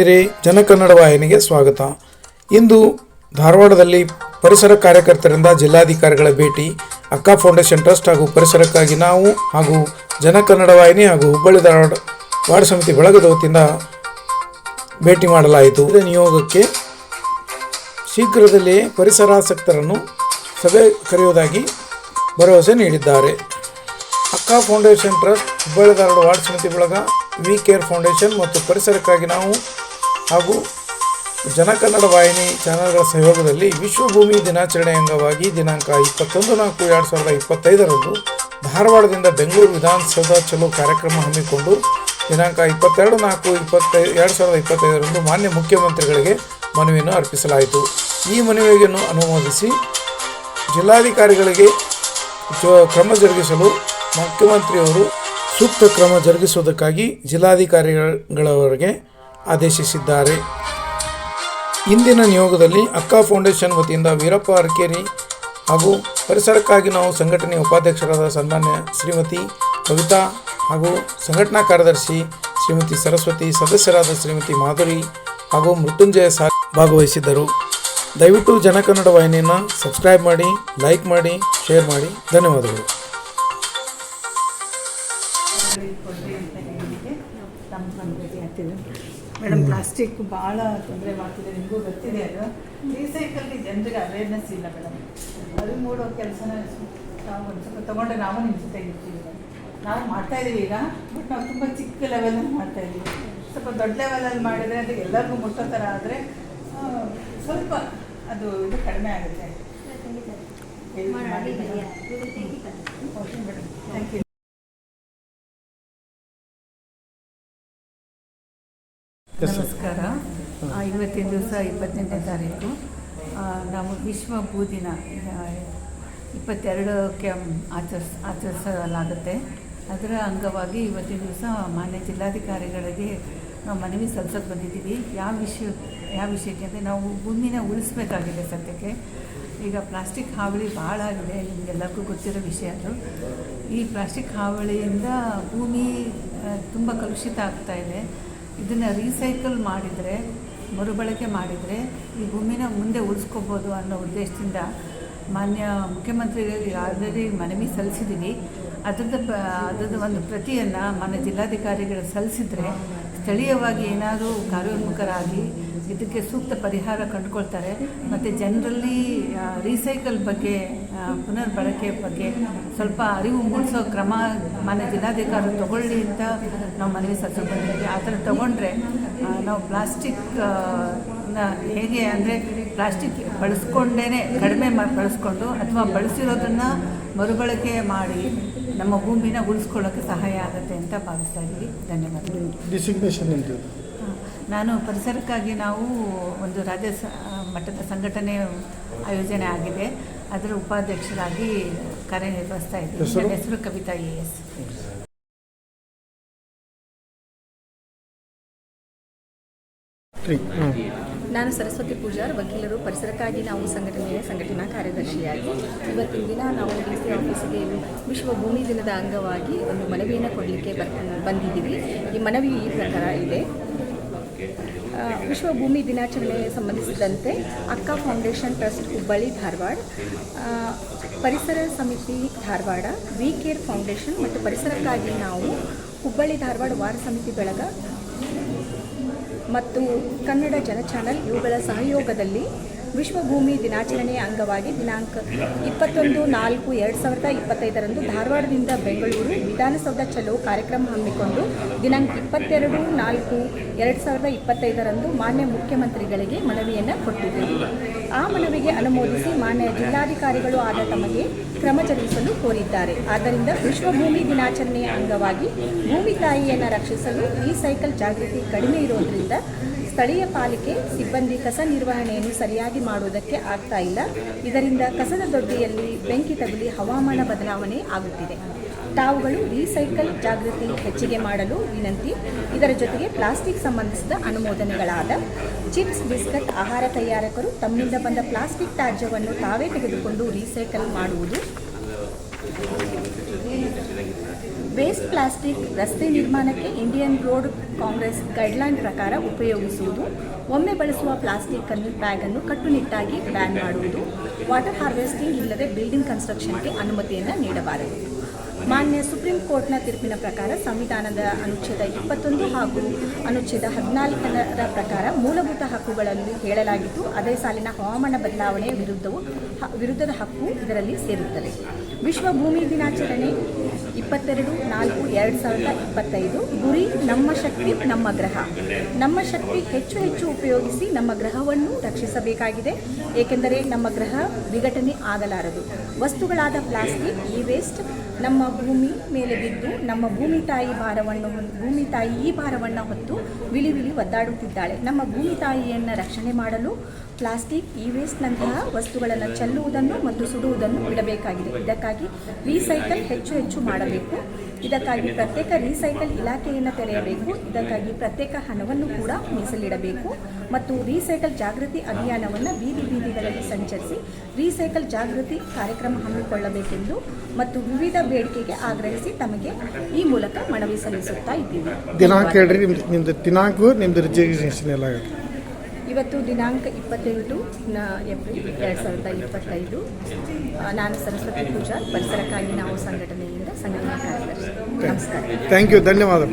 ಗೆಳೆಯರೇ, ಜನಕನ್ನಡ ವಾಹಿನಿಗೆ ಸ್ವಾಗತ. ಇಂದು ಧಾರವಾಡದಲ್ಲಿ ಪರಿಸರ ಕಾರ್ಯಕರ್ತರಿಂದ ಜಿಲ್ಲಾಧಿಕಾರಿಗಳ ಭೇಟಿ ಅಕ್ಕಾ ಫೌಂಡೇಶನ್ ಟ್ರಸ್ಟ್ ಹಾಗೂ ಪರಿಸರಕ್ಕಾಗಿ ನಾವು ಹಾಗೂ ಜನಕನ್ನಡ ವಾಹಿನಿ ಹಾಗೂ ಹುಬ್ಬಳ್ಳಿ ಧಾರವಾಡ ವಾರ್ಡ್ ಸಮಿತಿ ಬಳಗದ ವತಿಯಿಂದ ಭೇಟಿ ಮಾಡಲಾಯಿತು. ನಿಯೋಗಕ್ಕೆ ಶೀಘ್ರದಲ್ಲಿಯೇ ಪರಿಸರಾಸಕ್ತರನ್ನು ಸಭೆ ಕರೆಯುವುದಾಗಿ ಭರವಸೆ ನೀಡಿದ್ದಾರೆ. Akka foundation trust Hubballi Dharwad ward ಸಮಿತಿ ಬಳಗ ವಿ ಕೇರ್ ಫೌಂಡೇಶನ್ ಮತ್ತು ಪರಿಸರಕ್ಕಾಗಿ ನಾವು ಹಾಗೂ ಜನಕನ್ನಡ ವಾಹಿನಿ ಚಾನಲ್ಗಳ ಸಹಯೋಗದಲ್ಲಿ ವಿಶ್ವಭೂಮಿ ದಿನಾಚರಣೆ ಅಂಗವಾಗಿ ದಿನಾಂಕ ಇಪ್ಪತ್ತೊಂದು ನಾಲ್ಕು ಎರಡು ಸಾವಿರದ ಇಪ್ಪತ್ತೈದರಂದು ಧಾರವಾಡದಿಂದ ಬೆಂಗಳೂರು ವಿಧಾನಸೌಧ ಚಲೋ ಕಾರ್ಯಕ್ರಮ ಹಮ್ಮಿಕೊಂಡು ದಿನಾಂಕ ಇಪ್ಪತ್ತೆರಡು ನಾಲ್ಕು ಇಪ್ಪತ್ತೈ, ಎರಡು ಸಾವಿರದ ಇಪ್ಪತ್ತೈದರಂದು ಮಾನ್ಯ ಮುಖ್ಯಮಂತ್ರಿಗಳಿಗೆ ಮನವಿಯನ್ನು ಅರ್ಪಿಸಲಾಯಿತು. ಈ ಮನವಿಯನ್ನು ಅನುಮೋದಿಸಿ ಜಿಲ್ಲಾಧಿಕಾರಿಗಳಿಗೆ ಕ್ರಮ ಜರುಗಿಸಲು ಮುಖ್ಯಮಂತ್ರಿಯವರು ಸೂಕ್ತ ಕ್ರಮ ಜರುಗಿಸುವುದಕ್ಕಾಗಿ ಜಿಲ್ಲಾಧಿಕಾರಿಗಳವರಿಗೆ ಆದೇಶಿಸಿದ್ದಾರೆ. ಇಂದಿನ ನಿಯೋಗದಲ್ಲಿ ಅಕ್ಕಾ ಫೌಂಡೇಶನ್ ವತಿಯಿಂದ ವೀರಪ್ಪ ಅರಕೇರಿ ಹಾಗೂ ಪರಿಸರಕ್ಕಾಗಿ ನಾವು ಸಂಘಟನೆಯ ಉಪಾಧ್ಯಕ್ಷರಾದ ಸನ್ಮಾನ್ಯ ಶ್ರೀಮತಿ ಕವಿತಾ ಹಾಗೂ ಸಂಘಟನಾ ಕಾರ್ಯದರ್ಶಿ ಶ್ರೀಮತಿ ಸರಸ್ವತಿ, ಸದಸ್ಯರಾದ ಶ್ರೀಮತಿ ಮಾಧುರಿ ಹಾಗೂ ಮೃತ್ಯುಂಜಯ ಸಾ ಭಾಗವಹಿಸಿದ್ದರು. ದಯವಿಟ್ಟು ಜನಕನ್ನಡ ವಾಹಿನಿಯನ್ನು ಸಬ್ಸ್ಕ್ರೈಬ್ ಮಾಡಿ, ಲೈಕ್ ಮಾಡಿ, ಶೇರ್ ಮಾಡಿ. ಧನ್ಯವಾದಗಳು. ಮೇಡಮ್ ಪ್ಲಾಸ್ಟಿಕ್ ಭಾಳ ತೊಂದರೆ ಮಾಡ್ತಿದೆ ನಿಮಗೂ ಗೊತ್ತಿದೆ ಅದು. ರೀಸೈಕಲ್ಗೆ ಜನರಿಗೆ ಅವೇರ್ನೆಸ್ ಇಲ್ಲ ಮೇಡಮ್. ಅದು ಮೂಡೋ ಕೆಲಸನ ನಾವು ಒಂದು ಸ್ವಲ್ಪ ತೊಗೊಂಡ್ರೆ ನಾವು ನಿಮ್ಮ ಜೊತೆ ಇರ್ತೀವಿ. ನಾವು ಮಾಡ್ತಾ ಇದೀವಿ ಈಗ ಬಟ್ ನಾವು ತುಂಬ ಚಿಕ್ಕ ಲೆವೆಲಲ್ಲಿ ಮಾಡ್ತಾ ಇದೀವಿ. ಸ್ವಲ್ಪ ದೊಡ್ಡ ಲೆವೆಲಲ್ಲಿ ಮಾಡಿದರೆ ಅದು ಎಲ್ಲರಿಗೂ ಮುಟ್ಟೋ ಥರ ಆದರೆ ಸ್ವಲ್ಪ ಅದು ಇದು ಕಡಿಮೆ ಆಗುತ್ತೆ. Okay madam. ಥ್ಯಾಂಕ್ ಯು ಇವತ್ತಿನ ದಿವಸ ಇಪ್ಪತ್ತೆಂಟನೇ ತಾರೀಕು ನಾವು ವಿಶ್ವ ಭೂದಿನ ಇಪ್ಪತ್ತೆರಡಕ್ಕೆ ಆಚರಿಸ್, ಆಚರಿಸಲಾಗುತ್ತೆ. ಅದರ ಅಂಗವಾಗಿ ಇವತ್ತಿನ ದಿವಸ ಮಾನ್ಯ ಜಿಲ್ಲಾಧಿಕಾರಿಗಳಿಗೆ ನಾವು ಮನವಿ ಸಲ್ಲಿಸೋಕೆ ಬಂದಿದ್ದೀವಿ. ಯಾವ ವಿಷಯ, ಯಾವ ವಿಷಯಕ್ಕೆ ಅಂದರೆ ನಾವು ಭೂಮಿನ ಉಳಿಸ್ಬೇಕಾಗಿದೆ ಸದ್ಯಕ್ಕೆ. ಈಗ ಪ್ಲಾಸ್ಟಿಕ್ ಹಾವಳಿ ಭಾಳ ಆಗಿದೆ, ನಿಮಗೆಲ್ಲರಿಗೂ ಗೊತ್ತಿರೋ ವಿಷಯ ಅದು. ಈ ಪ್ಲಾಸ್ಟಿಕ್ ಹಾವಳಿಯಿಂದ ಭೂಮಿ ತುಂಬ ಕಲುಷಿತ ಆಗ್ತಾ ಇದೆ. ಇದನ್ನು ರೀಸೈಕಲ್ ಮಾಡಿದರೆ ಮರುಬಳಕೆ ಮಾಡಿದರೆ ಈ ಭೂಮಿನ ಮುಂದೆ ಉಳಿಸ್ಕೋಬೋದು ಅನ್ನೋ ಉದ್ದೇಶದಿಂದ ಮಾನ್ಯ ಮುಖ್ಯಮಂತ್ರಿಗಳಿಗೆ ಆಲ್ರೆಡಿ ಮನವಿ ಸಲ್ಲಿಸಿದ್ದೀವಿ ಅದರದ್ದು ಪ, ಅದ್ರದ್ದು ಒಂದು ಪ್ರತಿಯನ್ನು ಮಾನ್ಯ ಜಿಲ್ಲಾಧಿಕಾರಿಗಳು ಸಲ್ಲಿಸಿದರೆ ಸ್ಥಳೀಯವಾಗಿ ಏನಾದರೂ ಕಾರ್ಯೋನ್ಮುಖರಾಗಿ ಇದಕ್ಕೆ ಸೂಕ್ತ ಪರಿಹಾರ ಕಂಡುಕೊಳ್ತಾರೆ. ಮತ್ತು ಜನರಲ್ಲಿ ರೀಸೈಕಲ್ ಬಗ್ಗೆ ಪುನರ್ ಬಳಕೆ ಬಗ್ಗೆ ಸ್ವಲ್ಪ ಅರಿವು ಮೂಡಿಸೋ ಕ್ರಮ ಮಾನ್ಯ ಜಿಲ್ಲಾಧಿಕಾರಿ ತಗೊಳ್ಳಿ ಅಂತ ನಾವು ಮನವಿ ಸಲ್ಲಿಸೋ ಬಂದಿದ್ದೀವಿ ಆ ಥರ ತಗೊಂಡ್ರೆ ನಾವು ಪ್ಲಾಸ್ಟಿಕ್ನ ಹೇಗೆ ಅಂದರೆ ಪ್ಲಾಸ್ಟಿಕ್ ಬಳಸ್ಕೊಂಡೇ ಕಡಿಮೆ ಮ ಬಳಸ್ಕೊಂಡು ಅಥವಾ ಬಳಸಿರೋದನ್ನು ಮರುಬಳಕೆ ಮಾಡಿ ನಮ್ಮ ಭೂಮಿನ ಉಳಿಸ್ಕೊಳ್ಳೋಕ್ಕೆ ಸಹಾಯ ಆಗುತ್ತೆ ಅಂತ ಭಾವಿಸ್ತಾ ಇದ್ದೀವಿ. ಧನ್ಯವಾದಗಳು. ಡಿಸಿಗ್ನೇಷನ್ ನಾನು ಪರಿಸರಕ್ಕಾಗಿ ನಾವು ಒಂದು ರಾಜ್ಯ ಮಟ್ಟದ ಸಂಘಟನೆ ಆಯೋಜನೆ ಆಗಿದೆ. ಅದರ ಉಪಾಧ್ಯಕ್ಷರಾಗಿ ಕಾರ್ಯನಿರ್ವಹಿಸ್ತಾ ಇದ್ದೀನಿ ನನ್ನ ಹೆಸರು ಕವಿತಾ ಎ ಎಸ್. ನಾನು ಸರಸ್ವತಿ ಪೂಜಾರ್ ವಕೀಲರು ಪರಿಸರಕ್ಕಾಗಿ ನಾವು ಸಂಘಟನೆಯ ಸಂಘಟನಾ ಕಾರ್ಯದರ್ಶಿಯಾಗಿ. ಇವತ್ತಿನ ದಿನ ನಾವು ಡಿ ಸಿ ಆಫೀಸಿಗೆ ವಿಶ್ವ ಭೂಮಿ ದಿನದ ಅಂಗವಾಗಿ ಒಂದು ಮನವಿಯನ್ನು ಕೊಡಲಿಕ್ಕೆ ಬರ್ ಬಂದಿದ್ದೀವಿ. ಈ ಮನವಿ ಈ ಪ್ರಕಾರ ಇದೆ. ವಿಶ್ವ ಭೂಮಿ ದಿನಾಚರಣೆಗೆ ಸಂಬಂಧಿಸಿದಂತೆ ಅಕ್ಕ ಫೌಂಡೇಶನ್ ಟ್ರಸ್ಟ್ ಹುಬ್ಬಳ್ಳಿ ಧಾರವಾಡ ಪರಿಸರ ಸಮಿತಿ ಧಾರವಾಡ ವಿ ಕೇರ್ ಫೌಂಡೇಶನ್ ಮತ್ತು ಪರಿಸರಕ್ಕಾಗಿ ನಾವು ಹುಬ್ಬಳ್ಳಿ ಧಾರವಾಡ ವಾರ ಸಮಿತಿ ಬೆಳಗ ಮತ್ತು ಕನ್ನಡ ಜನ ಚಾನಲ್ ಇವುಗಳ ಸಹಯೋಗದಲ್ಲಿ ವಿಶ್ವ ಭೂಮಿ ದಿನಾಚರಣೆಯ ಅಂಗವಾಗಿ ದಿನಾಂಕ ಇಪ್ಪತ್ತೊಂದು ನಾಲ್ಕು ಎರಡು ಸಾವಿರದ ಇಪ್ಪತ್ತೈದರಂದು ಧಾರವಾಡದಿಂದ ಬೆಂಗಳೂರು ವಿಧಾನಸೌಧ ಚಲೋ ಕಾರ್ಯಕ್ರಮ ಹಮ್ಮಿಕೊಂಡು ದಿನಾಂಕ ಇಪ್ಪತ್ತೆರಡು ನಾಲ್ಕು ಎರಡು ಸಾವಿರದ ಇಪ್ಪತ್ತೈದರಂದು ಮಾನ್ಯ ಮುಖ್ಯಮಂತ್ರಿಗಳಿಗೆ ಮನವಿಯನ್ನು ಕೊಟ್ಟಿದ್ದೆವು ಆ ಮನವಿಗೆ ಅನುಮೋದಿಸಿ ಮಾನ್ಯ ಜಿಲ್ಲಾಧಿಕಾರಿಗಳು ಆದ ತಮಗೆ ಕ್ರಮ ಜರುಗಿಸಲು ಕೋರಿದ್ದಾರೆ. ಆದ್ದರಿಂದ ವಿಶ್ವ ಭೂಮಿ ದಿನಾಚರಣೆಯ ಅಂಗವಾಗಿ ಭೂಮಿ ತಾಯಿಯನ್ನು ರಕ್ಷಿಸಲು ಈ ಸೈಕಲ್ ಜಾಗೃತಿ ಕಡಿಮೆ ಇರೋದ್ರಿಂದ ಸ್ಥಳೀಯ ಪಾಲಿಕೆ ಸಿಬ್ಬಂದಿ ಕಸ ನಿರ್ವಹಣೆಯನ್ನು ಸರಿಯಾಗಿ ಮಾಡುವುದಕ್ಕೆ ಆಗ್ತಾ ಇಲ್ಲ. ಇದರಿಂದ ಕಸದ ದೊಡ್ಡಿಯಲ್ಲಿ ಬೆಂಕಿ ತಗುಲಿ ಹವಾಮಾನ ಬದಲಾವಣೆ ಆಗುತ್ತಿದೆ. ತಾವುಗಳು ರೀಸೈಕಲ್ ಜಾಗೃತಿ ಹೆಚ್ಚಿಗೆ ಮಾಡಲು ವಿನಂತಿ. ಇದರ ಜೊತೆಗೆ ಪ್ಲಾಸ್ಟಿಕ್ ಸಂಬಂಧಿಸಿದ ಅನುಮೋದನೆಗಳಾದ ಚಿಪ್ಸ್ ಬಿಸ್ಕಟ್ ಆಹಾರ ತಯಾರಕರು ತಮ್ಮಿಂದ ಬಂದ ಪ್ಲಾಸ್ಟಿಕ್ ತ್ಯಾಜ್ಯವನ್ನು ತಾವೇ ತೆಗೆದುಕೊಂಡು ರೀಸೈಕಲ್ ಮಾಡುವುದು ವೇಸ್ಟ್ ಪ್ಲಾಸ್ಟಿಕ್ ರಸ್ತೆ ನಿರ್ಮಾಣಕ್ಕೆ ಇಂಡಿಯನ್ ರೋಡ್ ಕಾಂಗ್ರೆಸ್ ಗೈಡ್ಲೈನ್ ಪ್ರಕಾರ ಉಪಯೋಗಿಸುವುದು, ಒಮ್ಮೆ ಬಳಸುವ ಪ್ಲಾಸ್ಟಿಕ್ ಅನ್ನು ಬ್ಯಾಗನ್ನು ಕಟ್ಟುನಿಟ್ಟಾಗಿ ಬ್ಯಾನ್ ಮಾಡುವುದು, ವಾಟರ್ ಹಾರ್ವೆಸ್ಟಿಂಗ್ ಇಲ್ಲದೆ ಬಿಲ್ಡಿಂಗ್ ಕನ್ಸ್ಟ್ರಕ್ಷನ್ಗೆ ಅನುಮತಿಯನ್ನು ನೀಡಬಾರದು. ಮಾನ್ಯ ಸುಪ್ರೀಂ ಕೋರ್ಟ್ನ ತೀರ್ಪಿನ ಪ್ರಕಾರ ಸಂವಿಧಾನದ ಅನುಚ್ಛೇದ ಇಪ್ಪತ್ತೊಂದು ಹಾಗೂ ಅನುಚ್ಛೇದ ಹದಿನಾಲ್ಕರ ಪ್ರಕಾರ ಮೂಲಭೂತ ಹಕ್ಕುಗಳಲ್ಲಿ ಹೇಳಲಾಗಿದ್ದು, ಅದೇ ಸಾಲಿನ ಹವಾಮಾನ ಬದಲಾವಣೆಯ ವಿರುದ್ಧವು ವಿರುದ್ಧದ ಹಕ್ಕು ಇದರಲ್ಲಿ ಸೇರುತ್ತದೆ. ವಿಶ್ವ ಭೂಮಿ ದಿನಾಚರಣೆ ಇಪ್ಪತ್ತೆರಡು ನಾಲ್ಕು ಎರಡು ಸಾವಿರದ ಇಪ್ಪತ್ತೈದು, ಗುರಿ ನಮ್ಮ ಶಕ್ತಿ, ನಮ್ಮ ಗ್ರಹ. ನಮ್ಮ ಶಕ್ತಿ ಹೆಚ್ಚು ಹೆಚ್ಚು ಉಪಯೋಗಿಸಿ ನಮ್ಮ ಗ್ರಹವನ್ನು ರಕ್ಷಿಸಬೇಕಾಗಿದೆ. ಏಕೆಂದರೆ ನಮ್ಮ ಗ್ರಹ ವಿಘಟನೆ ಆಗಲಾರದು. ವಸ್ತುಗಳಾದ ಪ್ಲಾಸ್ಟಿಕ್ ಈ ವೇಸ್ಟ್ ನಮ್ಮ ಭೂಮಿ ಮೇಲೆ ಬಿದ್ದು ನಮ್ಮ ಭೂಮಿ ತಾಯಿ ಭಾರವನ್ನು ಭೂಮಿ ತಾಯಿ ಈ ಭಾರವನ್ನು ಹೊತ್ತು ವಿಳಿ ವಿಳಿ ಒದ್ದಾಡುತ್ತಿದ್ದಾಳೆ. ನಮ್ಮ ಭೂಮಿ ತಾಯಿಯನ್ನು ರಕ್ಷಣೆ ಮಾಡಲು ಪ್ಲಾಸ್ಟಿಕ್ ಇ ವೇಸ್ಟ್ನಂತಹ ವಸ್ತುಗಳನ್ನು ಚೆಲ್ಲುವುದನ್ನು ಮತ್ತು ಸುಡುವುದನ್ನು ಬಿಡಬೇಕಾಗಿದೆ. ಇದಕ್ಕಾಗಿ ರೀಸೈಕಲ್ ಹೆಚ್ಚು ಹೆಚ್ಚು ಮಾಡಬೇಕು. ಇದಕ್ಕಾಗಿ ಪ್ರತ್ಯೇಕ ರೀಸೈಕಲ್ ಇಲಾಖೆಯನ್ನು ತೆರೆಯಬೇಕು. ಇದಕ್ಕಾಗಿ ಪ್ರತ್ಯೇಕ ಹಣವನ್ನು ಕೂಡ ಮೀಸಲಿಡಬೇಕು. ಮತ್ತು ರೀಸೈಕಲ್ ಜಾಗೃತಿ ಅಭಿಯಾನವನ್ನು ಬೀದಿ ಬೀದಿಗಳಲ್ಲಿ ಸಂಚರಿಸಿ ರೀಸೈಕಲ್ ಜಾಗೃತಿ ಕಾರ್ಯಕ್ರಮ ಹಮ್ಮಿಕೊಳ್ಳಬೇಕೆಂದು ಮತ್ತು ವಿವಿಧ ಬೇಡಿಕೆಗೆ ಆಗ್ರಹಿಸಿ ತಮಗೆ ಈ ಮೂಲಕ ಮನವಿ ಸಲ್ಲಿಸುತ್ತಾ ಇದ್ದೀವಿ. ದಿನಾಂಕ ಹೇಳ್ರಿ ನಿಮ್ದು ನಿಮ್ದು ದಿನಾಂಕ ನಿಮ್ದು ರಿಜಿಸ್ಟ್ರೇಷನ್ ಎಲ್ಲ ಆಗುತ್ತೆ. ಇವತ್ತು ದಿನಾಂಕ ಇಪ್ಪತ್ತೆಂಟು ನ ಏಪ್ರಿಲ್ ಎರಡು ಸಾವಿರದ ಇಪ್ಪತ್ತೈದು. ನಾನು ಸರಸ್ವತಿ ಪೂಜಾರ್ ಪರಿಸರಕ್ಕಾಗಿ ನಾವು ಸಂಘಟನೆಯಿಂದ ಸಂಘಟನೆ ಕಾರ್ಯದರ್ಶಿ. ನಮಸ್ಕಾರ. ಥ್ಯಾಂಕ್ ಯು ಧನ್ಯವಾದ